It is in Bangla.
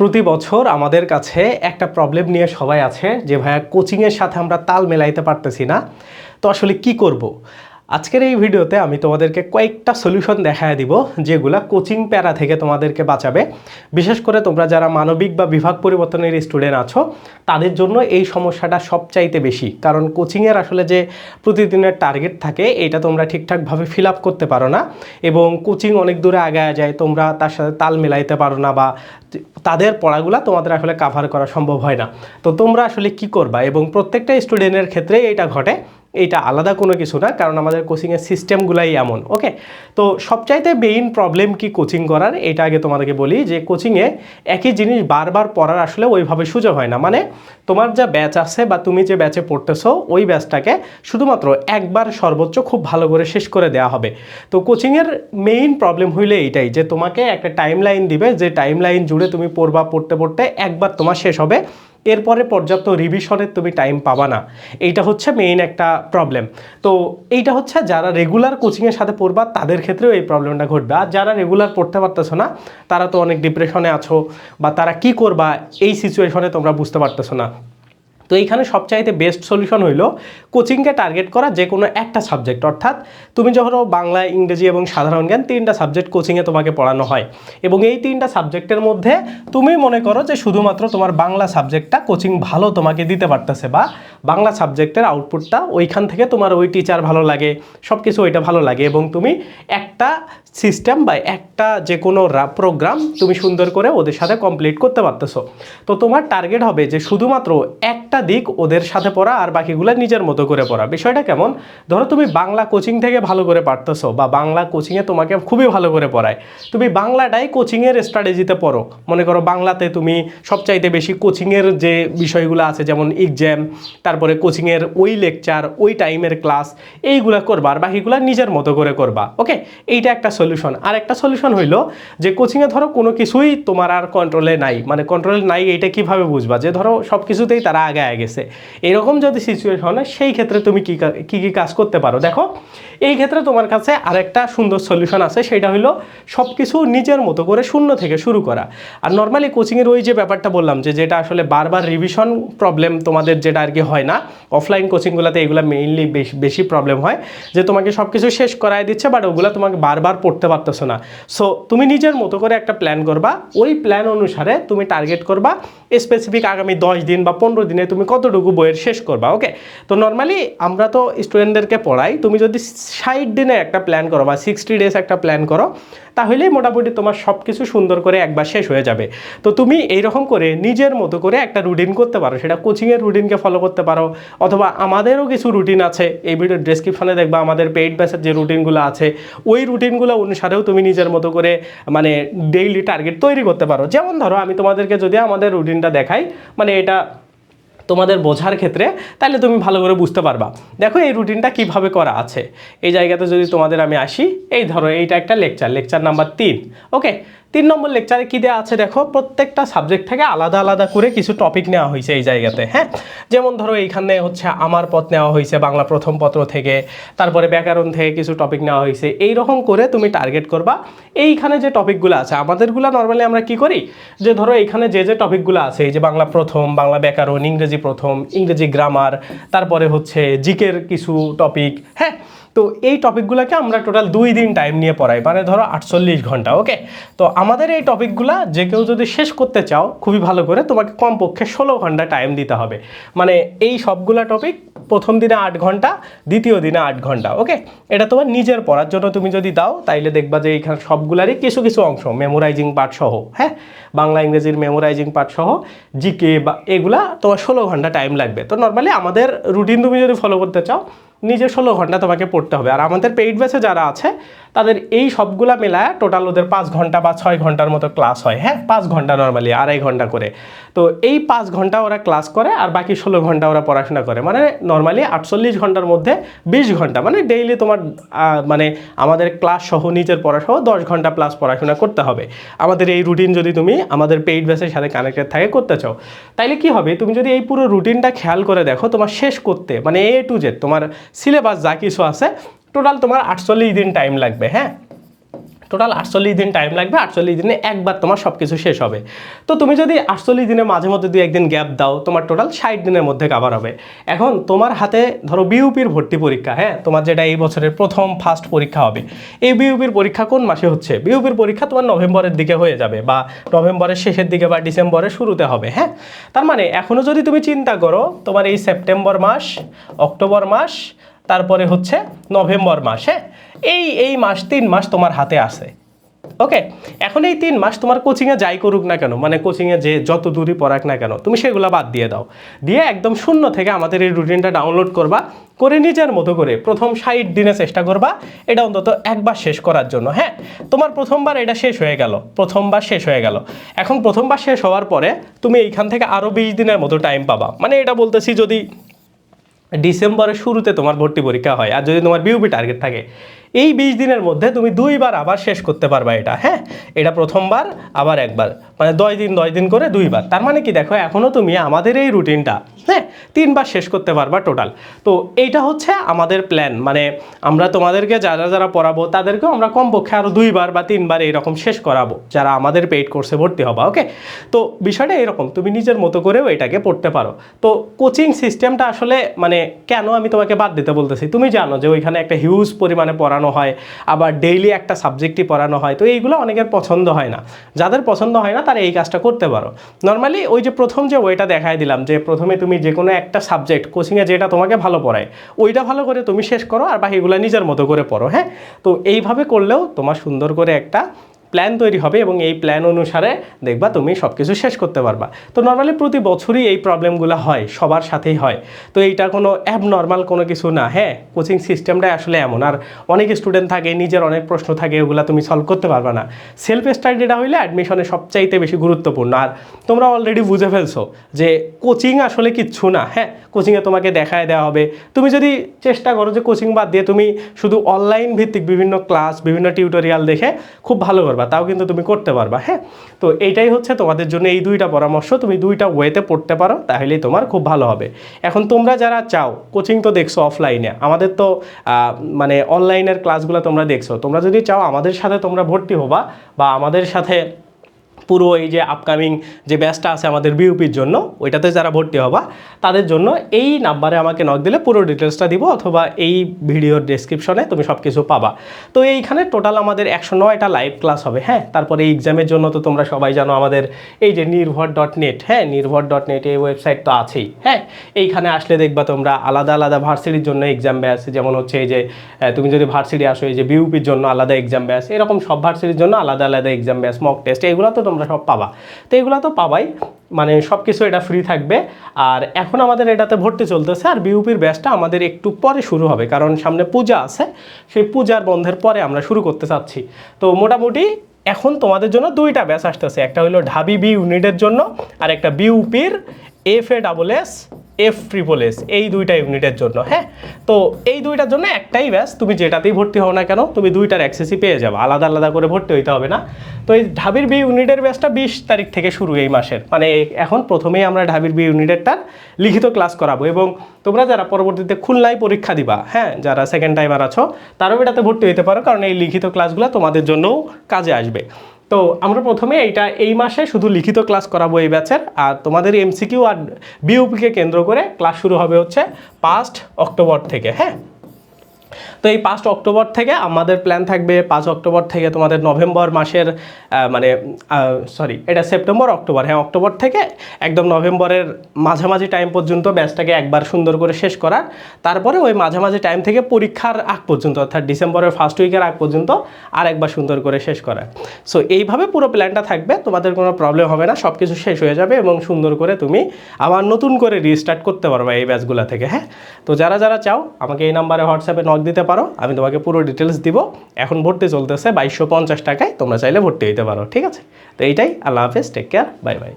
প্রতি বছর আমাদের কাছে একটা প্রবলেম নিয়ে সবাই আছে যে, ভাইয়া কোচিংয়ের সাথে আমরা তাল মেলাইতে পারতেছি না তো আসলে কি করব। আজকের এই ভিডিওতে আমি তোমাদেরকে কয়েকটা সলিউশন দেখায় দিব, যেগুলা কোচিং প্যারা থেকে তোমাদেরকে বাঁচাবে। বিশেষ করে তোমরা যারা মানবিক বা বিভাগ পরিবর্তনের স্টুডেন্ট আছো, তাদের জন্য এই সমস্যাটা সবচাইতে বেশি। কারণ কোচিংয়ের আসলে যে প্রতিদিনের টার্গেট থাকে, এটা তোমরা ঠিকঠাকভাবে ফিল আপ করতে পারো না এবং কোচিং অনেক দূরে আগায় যায়, তোমরা তার সাথে তাল মেলাইতে পারো না বা তাদের পড়াগুলা তোমাদের আসলে কাভার করা সম্ভব হয় না। তো তোমরা আসলে কি করবা? এবং প্রত্যেকটা স্টুডেন্টের ক্ষেত্রে এটা ঘটে। এইটা আলাদা কোনো কিছু না, কারণ আমাদের কোচিংয়ের সিস্টেমগুলাই এমন ওকে তো সবচাইতে মেইন প্রবলেম কি কোচিং করার? এটা আগে তোমাদেরকে বলি যে কোচিংয়ে একই জিনিস বারবার পড়ার আসলে ওইভাবে সুযোগ হয় না। মানে তোমার যা ব্যাচ আছে বা তুমি যে ব্যাচে পড়তেছো, ওই ব্যাচটাকে শুধুমাত্র একবার সর্বোচ্চ খুব ভালো করে শেষ করে দেওয়া হবে। তো কোচিংয়ের মেইন প্রবলেম হইলে এইটাই যে তোমাকে একটা টাইম লাইন দিবে, যে টাইম লাইন জুড়ে তুমি পড়বা, পড়তে পড়তে একবার তোমার শেষ হবে। এরপরে পর্যাপ্ত রিভিশনের তুমি টাইম পাবা না। এইটা হচ্ছে মেইন একটা প্রবলেম তো এইটা হচ্ছে যারা রেগুলার কোচিংয়ের সাথে পড়বা, তাদের ক্ষেত্রেও এই প্রবলেমটা ঘটবে। আর যারা রেগুলার পড়তে পারতেছো না, তারা তো অনেক ডিপ্রেশনে আছো বা তারা কি করবা, এই সিচুয়েশনে তোমরা বুঝতে পারতেছো না। তো এইখানে সবচাইতে বেস্ট সলিউশন হইল কোচিংকে টার্গেট করা যে কোনো একটা সাবজেক্ট অর্থাৎ তুমি যখন বাংলা, ইংরেজি এবং সাধারণ জ্ঞান তিনটা সাবজেক্ট কোচিংয়ে তোমাকে পড়ানো হয় এবং এই তিনটা সাবজেক্টের মধ্যে তুমি মনে করো যে শুধুমাত্র তোমার বাংলা সাবজেক্টটা কোচিং ভালো তোমাকে দিতে পারতেছে বা বাংলা সাবজেক্টের আউটপুটটা ওইখান থেকে তোমার ওই টিচার ভালো লাগে সব কিছু ওইটা ভালো লাগে এবং তুমি একটা সিস্টেম বা একটা যে কোনো প্রোগ্রাম তুমি সুন্দর করে ওদের সাথে কমপ্লিট করতে পারতেছো। তো তোমার টার্গেট হবে যে শুধুমাত্র একটা দিক ওদের সাথে পড়া আর বাকিগুলো নিজের মতো করে পড়া। বিষয়টা কেমন? ধরো তুমি বাংলা কোচিং থেকে ভালো করে পারতেছো বা বাংলা কোচিংয়ে তোমাকে খুবই ভালো করে পড়ায়। তুমি বাংলাটাই কোচিংয়ের স্ট্র্যাটেজিতে পড়ো। মনে করো বাংলাতে তুমি সবচাইতে বেশি কোচিংয়ের যে বিষয়গুলো আছে, যেমন এক্সাম তারপরে কোচিংয়ের ওই লেকচার ওই টাইমের ক্লাস এইগুলা করবা আর বাকিগুলো নিজের মতো করে করবা। ওকে এইটা একটা সলিউশন আর একটা সলিউশন হইল যে কোচিংয়ে ধরো কোনো কিছুই তোমার আর কন্ট্রোলে নাই। মানে কন্ট্রোলে নাই এইটা কীভাবে বুঝবা? যে ধরো সব কিছুতেই তারা আগে গেছে। এরকম যদি সিচুয়েশন হয়, সেই ক্ষেত্রে তুমি কী কা- কী কাজ করতে পারো? দেখো, এই ক্ষেত্রে তোমার কাছে আরেকটা সুন্দর সলিউশন আছে। সেটা হলো সব কিছু নিজের মতো করে শূন্য থেকে শুরু করা। আর নর্মালি কোচিংয়ের ওই যে ব্যাপারটা বললাম যে, যেটা আসলে বারবার রিভিশন প্রবলেম তোমাদের যেটা আর কি হয় না অফলাইন কোচিংগুলোতে এগুলো মেইনলি বেশি প্রবলেম হয়। যে তোমাকে সব কিছু শেষ করায় দিচ্ছে বাট ওগুলো তোমাকে বারবার পড়তে পারতেছো না। সো তুমি নিজের মতো করে একটা প্ল্যান করবা। ওই প্ল্যান অনুসারে তুমি টার্গেট করবা। স্পেসিফিক আগামী দশ দিন বা পনেরো দিনে তুমি কতটুকু বইয়ের শেষ করবা ওকে তো নর্মালি আমরা তো স্টুডেন্টদেরকে পড়াই। তুমি যদি ষাট দিনে একটা প্ল্যান করো বা সিক্সটি ডেজ একটা প্ল্যান করো, তাহলেই মোটামুটি তোমার সব কিছু সুন্দর করে একবার শেষ হয়ে যাবে। তো তুমি এইরকম করে নিজের মতো করে একটা রুটিন করতে পারো। সেটা কোচিংয়ের রুটিনকে ফলো করতে পারো, অথবা আমাদেরও কিছু রুটিন আছে। এই ভিডিওর ডেসক্রিপশনে দেখবা আমাদের পেইড ব্যাসের যে রুটিনগুলো আছে, ওই রুটিনগুলো অনুসারেও তুমি নিজের মতো করে মানে ডেইলি টার্গেট তৈরি করতে পারো। যেমন ধরো, আমি তোমাদেরকে যদি আমাদের রুটিনটা দেখাই মানে এটা তোমাদের বোঝার ক্ষেত্রে, তাহলে তুমি ভালো করে বুঝতে পারবা। দেখো, এই রুটিনটা কীভাবে করা আছে? এই জায়গাতে যদি তোমাদের আমি আসি, এই ধরো, এইটা একটা লেকচার লেকচার নাম্বার তিন ওকে তিন নম্বর লেকচারে কী দেওয়া আছে দেখো? প্রত্যেকটা সাবজেক্ট থেকে আলাদা আলাদা করে কিছু টপিক নেওয়া হয়েছে এই জায়গাতে হ্যাঁ? যেমন ধরো এইখানে হচ্ছে আমার পথ নেওয়া হয়েছে বাংলা প্রথম পত্র থেকে, তারপরে ব্যাকরণ থেকে কিছু টপিক নেওয়া হয়েছে। এই রকম করে তুমি টার্গেট করবা। এইখানে যে টপিকগুলো আছে, আমাদেরগুলো নর্মালি আমরা কি করি? যে ধরো এইখানে যে যে টপিকগুলো আছে, এই যে বাংলা প্রথম, বাংলা ব্যাকরণ, ইংরেজি প্রথম, ইংরেজি গ্রামার তারপরে হচ্ছে জিকের কিছু টপিক হ্যাঁ? তো এই টপিকগুলোকে আমরা টোটাল দুই দিন টাইম নিয়ে পড়াই মানে ধরো আটচল্লিশ ঘণ্টা ওকে তো আমাদের এই টপিকগুলো যে কেউ যদি শেষ করতে চাও, খুবই ভালো করে তোমাকে কমপক্ষে ষোলো ঘণ্টা টাইম দিতে হবে। মানে এই সবগুলা টপিক প্রথম দিনে আট ঘণ্টা, দ্বিতীয় দিনে আট ঘণ্টা ওকে এটা তোমার নিজের পড়ার জন্য তুমি যদি দাও, তাইলে দেখবা যে এইখানে সবগুলারই কিছু কিছু অংশ মেমোরাইজিং পার্ট সহ হ্যাঁ? বাংলা, ইংরেজির মেমোরাইজিং পার্ট সহ জিকে বা এগুলা তোমার ষোলো ঘণ্টা টাইম লাগবে। তো নর্মালি আমাদের রুটিন তুমি যদি ফলো করতে চাও নিজে ষোলো ঘণ্টা তোমাকে পড়তে হবে। আর আমাদের পেইড ব্যাচে যারা আছে তাদের এই সবগুলা মেলায় টোটাল ওদের পাঁচ ঘণ্টা বা ছয় ঘণ্টার মতো ক্লাস হয় হ্যাঁ? পাঁচ ঘণ্টা নর্মালি আড়াই ঘণ্টা করে। তো এই পাঁচ ঘণ্টা ওরা ক্লাস করে আর বাকি ষোলো ঘণ্টা ওরা পড়াশোনা করে। মানে নর্মালি আটচল্লিশ ঘণ্টার মধ্যে বিশ ঘণ্টা মানে ডেইলি তোমার মানে আমাদের ক্লাস সহ, নিজের পড়া সহ দশ ঘণ্টা প্লাস পড়াশোনা করতে হবে। আমাদের এই রুটিন যদি তুমি আমাদের পেইড ব্যাচের সাথে কানেক্টেড থাকে, করতে চাও। তাইলে কি হবে? তুমি যদি এই পুরো রুটিনটা খেয়াল করে দেখো তোমার শেষ করতে মানে এ টু জেড তোমার সিলেবাস যা কিছু আছে টোটাল তোমার আটচল্লিশ দিন টাইম লাগবে হ্যাঁ? টোটাল আটচল্লিশ দিন টাইম লাগবে, আটচল্লিশ দিনে একবার তোমার সব কিছু শেষ হবে। তো তুমি যদি আটচল্লিশ দিনের মাঝে মধ্যে দুই একদিন গ্যাপ দাও, তোমার টোটাল ষাট দিনের মধ্যে কাভার হবে। এখন তোমার হাতে ধরো বিউপির ভর্তি পরীক্ষা হ্যাঁ? তোমার যেটা এই বছরের প্রথম ফার্স্ট পরীক্ষা হবে। এই বিউপির পরীক্ষা কোন মাসে হচ্ছে? বিউপির পরীক্ষা তোমার নভেম্বরের দিকে হয়ে যাবে বা নভেম্বরের শেষের দিকে বা ডিসেম্বরের শুরুতে হবে হ্যাঁ? তার মানে এখনও যদি তুমি চিন্তা করো, তোমার এই সেপ্টেম্বর মাস অক্টোবর মাস তারপরে হচ্ছে নভেম্বর মাস। হ্যাঁ এই এই মাস তিন মাস তোমার হাতে আছে। ওকে? এখন এই তিন মাস তোমার কোচিংয়ে যাই করুক না কেন মানে কোচিংয়ে যে যত দূরই পড়াক না কেন, তুমি সেগুলো বাদ দিয়ে দাও। দিয়ে একদম শূন্য থেকে আমাদের এই রুটিনটা ডাউনলোড করবা, করে নিজের মতো করে প্রথম ষাট দিনে চেষ্টা করবা, এটা অন্তত একবার শেষ করার জন্য হ্যাঁ? তোমার প্রথমবার এটা শেষ হয়ে গেল, প্রথমবার শেষ হয়ে গেল। এখন প্রথমবার শেষ হওয়ার পরে তুমি এইখান থেকে আরও বিশ দিনের মতো টাইম পাবা। মানে এটা বলতেছি যদি ডিসেম্বরের শুরুতে তোমার ভর্তি পরীক্ষা হয় আর যদি তোমার বিউপি টার্গেট থাকে এই বিশ দিনের মধ্যে তুমি দুইবার আবার শেষ করতে পারবা এটা হ্যাঁ? এটা প্রথমবার, আবার একবার। মানে দশ দিন দশ দিন করে দুইবার। তার মানে কি দেখো এখনও তুমি আমাদের এই রুটিনটা হ্যাঁ? তিনবার শেষ করতে পারবা টোটাল তো এইটা হচ্ছে আমাদের প্ল্যান মানে আমরা তোমাদেরকে যারা যারা পড়াবো, তাদেরকেও আমরা কমপক্ষে আরও দুইবার বা তিনবার এইরকম শেষ করাবো, যারা আমাদের পেইড কোর্সে ভর্তি হবা ওকে তো বিষয়টা এরকম, তুমি নিজের মতো করেও এটাকে পড়তে পারো। তো কোচিং সিস্টেমটা আসলে মানে কেন আমি তোমাকে বাদ দিতে বলতেছি? তুমি জানো যে ওইখানে একটা হিউজ পরিমাণে পড়ানো হয়, আবার ডেইলি একটা সাবজেক্টই পড়ানো হয়। তো এইগুলো অনেকের পছন্দ হয় না। যাদের পছন্দ হয় না, তারা এই কাজটা করতে পারো। নর্মালি ওই যে প্রথম যে ওয়েটা দেখায় দিলাম, যে প্রথমে তুমি যে কোনো একটা সাবজেক্ট কোচিংয়ে যেটা তোমাকে ভালো পড়ায়, ওইটা ভালো করে তুমি শেষ করো, আর বাকিগুলো নিজের মতো করে পড়ো হ্যাঁ? তো এইভাবে করলেও তোমার সুন্দর করে একটা প্ল্যান তৈরি হবে এবং এই প্ল্যান অনুসারে দেখবা তুমি সব কিছু শেষ করতে পারবা। তো নর্মালি প্রতি বছরই এই প্রবলেমগুলো হয়, সবার সাথেই হয়। তো এইটা কোনো অ্যাব নর্মাল কোনো কিছু না হ্যাঁ? কোচিং সিস্টেমটাই আসলে এমন। আর অনেক স্টুডেন্ট থাকে, নিজের অনেক প্রশ্ন থাকে ওগুলো তুমি সলভ করতে পারবা না। সেলফ স্টাডিটা হইলে অ্যাডমিশনে সবচাইতে বেশি গুরুত্বপূর্ণ। আর তোমরা অলরেডি বুঝে ফেলছো যে কোচিং আসলে কিচ্ছু না হ্যাঁ? কোচিংয়ে তোমাকে দেখায় দেওয়া হবে। তুমি যদি চেষ্টা করো যে কোচিং বাদ দিয়ে তুমি শুধু অনলাইন ভিত্তিক বিভিন্ন ক্লাস বিভিন্ন টিউটোরিয়াল দেখে খুব ভালো করবা। তাও কিন্তু তুমি করতে পারবা হ্যাঁ? তো এইটাই হচ্ছে তোমাদের জন্য এই দুইটা পরামর্শ, তুমি দুইটা ওয়েতে পড়তে পারো, তাহলেই তোমার খুব ভালো হবে। এখন তোমরা যারা চাও, কোচিং তো দেখছ অফলাইনে আমাদের তো মানে অনলাইনের ক্লাসগুলো তোমরা দেখছ, তোমরা যদি চাও আমাদের সাথে তোমরা ভর্তি হবা বা আমাদের সাথে পুরো এই যে আপকামিং যে ব্যাচটা আছে আমাদের বিউপির জন্য, ওইটাতে যারা ভর্তি হবা, তাদের জন্য এই নাম্বারে আমাকে নক দিলে পুরো ডিটেলসটা দিব অথবা এই ভিডিওর ডেসক্রিপশনে তুমি সব কিছু পাবা। তো এইখানে টোটাল আমাদের একশো নয়টা লাইভ ক্লাস হবে হ্যাঁ? তারপরে এই এক্সামের জন্য তো তোমরা সবাই জানো আমাদের এই যে নির্ভর ডট নেট হ্যাঁ? নির্ভর ডট নেট এই ওয়েবসাইট তো আছেই হ্যাঁ? এইখানে আসলে দেখবা তোমরা আলাদা আলাদা ভার্সিটির জন্য এক্সাম ব্যাচ যেমন হচ্ছে এই যে তুমি যদি ভার্সিটি আসো, এই যে বিউপির জন্য আলাদা এক্সাম ব্যাচ এরকম সব ভার্সিটির জন্য আলাদা আলাদা এক্সাম ব্যাচ মক টেস্ট এগুলো তো তোমরা সব পাবা। তো এগুলো তো পাবাই। মানে সব কিছু এটা ফ্রি থাকবে। আর এখন আমাদের এটাতে ভর্তি চলতেছে। আর বিউপির ব্যাচটা আমাদের একটু পরে শুরু হবে। কারণ সামনে পূজা আছে। সেই পূজার বন্ধের পরে আমরা শুরু করতে চাচ্ছি। তো মোটামুটি এখন তোমাদের জন্য দুইটা ব্যাচ আসতেছে। একটা হলো ঢাবি বি ইউনিটের জন্য। আর একটা বিউপির F A double S F triple S এই দুইটা ইউনিটের জন্য হ্যাঁ? তো এই দুইটার জন্য একটাই ব্যাস, তুমি যেটাতেই ভর্তি হও না কেন, তুমি দুইটার অ্যাক্সেসই পেয়ে যাবে, আলাদা আলাদা করে ভর্তি হইতে হবে না। তো এই ঢাবির বি ইউনিটের ব্যাচটা বিশ তারিখ থেকে শুরু এই মাসের মানে এখন প্রথমেই আমরা ঢাবির বি ইউনিটেরটার লিখিত ক্লাস করাবো এবং তোমরা যারা পরবর্তীতে খুলনায় পরীক্ষা দিবা হ্যাঁ যারা সেকেন্ড টাইমার আছো, তারাও এটাতে ভর্তি হতে পারো, কারণ এই লিখিত ক্লাসগুলো তোমাদের জন্যও কাজে আসবে। তো আমরা প্রথমে এইটা এই মাসে শুধু লিখিত ক্লাস করাবো এই ব্যাচের আর তোমাদের এমসিকিউ আর বিউপিকে কেন্দ্র করে ক্লাস শুরু হবে হচ্ছে পাস্ট অক্টোবর থেকে হ্যাঁ? তো এই পাঁচ অক্টোবর থেকে আমাদের প্ল্যান থাকবে পাঁচ অক্টোবর থেকে তোমাদের নভেম্বর মাসের মানে সরি এটা সেপ্টেম্বর, অক্টোবর। হ্যাঁ অক্টোবর থেকে একদম নভেম্বরের মাঝামাঝি টাইম পর্যন্ত ব্যাচটাকে একবার সুন্দর করে শেষ করার তারপরে ওই মাঝামাঝি টাইম থেকে পরীক্ষার আগ পর্যন্ত, অর্থাৎ ডিসেম্বরের ফার্স্ট উইকের আগ পর্যন্ত আর একবার সুন্দর করে শেষ করা। সো এইভাবে পুরো প্ল্যানটা থাকবে, তোমাদের কোনো প্রবলেম হবে না সব কিছু শেষ হয়ে যাবে এবং সুন্দর করে তুমি আবার নতুন করে রিস্টার্ট করতে পারবে এই ব্যাচগুলো থেকে হ্যাঁ? তো যারা যারা চাও, আমাকে এই নাম্বারে হোয়াটসঅ্যাপে নক দিতে পারো। আমি তোমাকে পুরো ডিটেলস দিব। এখন ভর্তি চলতেছে বাইশশো পঞ্চাশ টাকায়, তোমরা চাইলে ভর্তি হইতে পারো, ঠিক আছে? তো এইটাই। আল্লাহ হাফেজ টেক কেয়ার বাই বাই